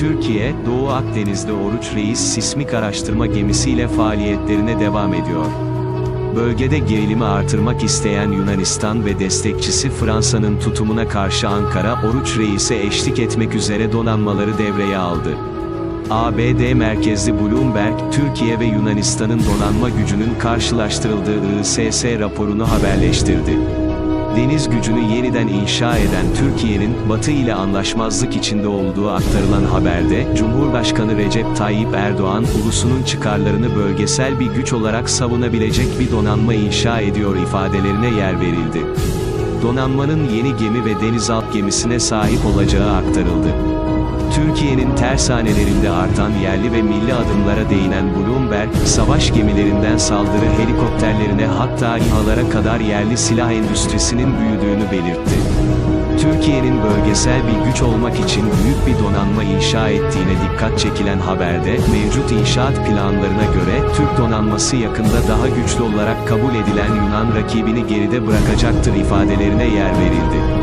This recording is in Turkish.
Türkiye, Doğu Akdeniz'de Oruç Reis sismik araştırma gemisiyle faaliyetlerine devam ediyor. Bölgede gerilimi artırmak isteyen Yunanistan ve destekçisi Fransa'nın tutumuna karşı Ankara, Oruç Reis'e eşlik etmek üzere donanmaları devreye aldı. ABD merkezli Bloomberg, Türkiye ve Yunanistan'ın donanma gücünün karşılaştırıldığı ISS raporunu haberleştirdi. Deniz gücünü yeniden inşa eden Türkiye'nin, Batı ile anlaşmazlık içinde olduğu aktarılan haberde, Cumhurbaşkanı Recep Tayyip Erdoğan, ulusunun çıkarlarını bölgesel bir güç olarak savunabilecek bir donanma inşa ediyor ifadelerine yer verildi. Donanmanın yeni gemi ve denizaltı gemisine sahip olacağı aktarıldı. Türkiye'nin tersanelerinde artan yerli ve milli adımlara değinen Bloomberg, savaş gemilerinden saldırı helikopterlerine hatta İHA'lara kadar yerli silah endüstrisinin büyüdüğünü belirtti. Türkiye'nin bölgesel bir güç olmak için büyük bir donanma inşa ettiğine dikkat çekilen haberde, mevcut inşaat planlarına göre, Türk donanması yakında daha güçlü olarak kabul edilen Yunan rakibini geride bırakacaktır ifadelerine yer verildi.